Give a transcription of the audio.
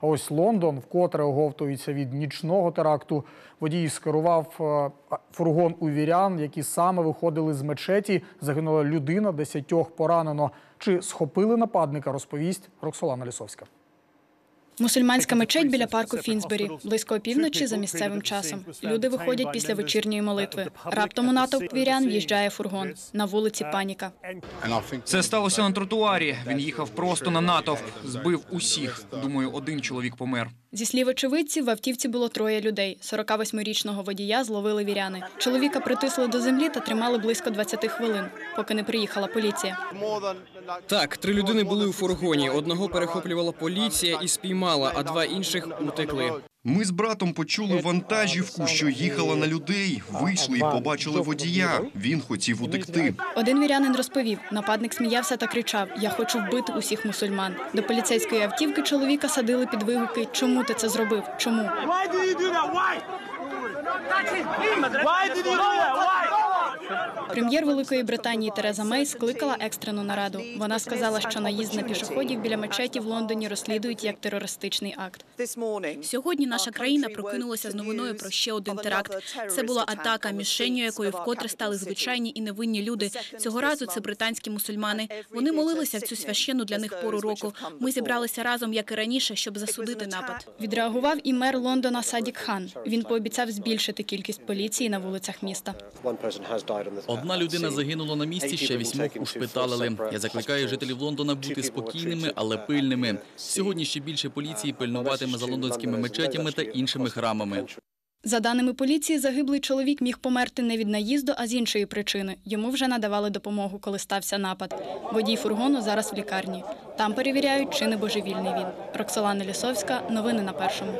А ось Лондон вкотре оговтується від нічного теракту. Водій скерував е, фургон у вірян, які саме виходили з мечеті. Загинула людина, десятьох поранено. Чи схопили нападника, розповість Роксолана Лісовська. Мусульманська мечеть біля парку Фінсбері, близько опівночі за місцевим часом. Люди виходять після вечірньої молитви. Раптом у натовп вірян в'їжджає фургон. На вулиці паніка. Це сталося на тротуарі. Він їхав просто на натовп, збив усіх. Думаю, один чоловік помер. Зі слів очевидців, в автівці було троє людей. 48-річного водія зловили віряни. Чоловіка притисли до землі та тримали близько 20 хвилин, поки не приїхала поліція. Так, три людини були у фургоні. Одного перехоплювала поліція і спіймала, а два інших утекли. Ми з братом почули вантажівку, що їхала на людей. Вийшли і побачили водія. Він хотів утекти. Один вірянин розповів, нападник сміявся та кричав: Я хочу вбити усіх мусульман. До поліцейської автівки чоловіка садили під вигуки Чому ти це зробив? Чому? Прем'єр Великої Британії Тереза Мей скликала екстрену нараду. Вона сказала, що наїзд на пішоходів біля мечеті в Лондоні розслідують як терористичний акт. Сьогодні наша країна прокинулася з новиною про ще один теракт. Це була атака, мішенню якої вкотре стали звичайні і невинні люди. Цього разу це британські мусульмани. Вони молилися в цю священну для них пору року. Ми зібралися разом, як і раніше, щоб засудити напад. Відреагував і мер Лондона Садік Хан. Він пообіцяв збільшити кількість поліції на вулицях міста. Одна людина загинула на місці, ще вісьмох ушпиталили. Я закликаю жителів Лондона бути спокійними, але пильними. Сьогодні ще більше поліції пильнуватиме за лондонськими мечетями та іншими храмами. За даними поліції, загиблий чоловік міг померти не від наїзду, а з іншої причини. Йому вже надавали допомогу, коли стався напад. Водій фургону зараз в лікарні. Там перевіряють, чи не божевільний він. Роксолана Лісовська. Новини на першому.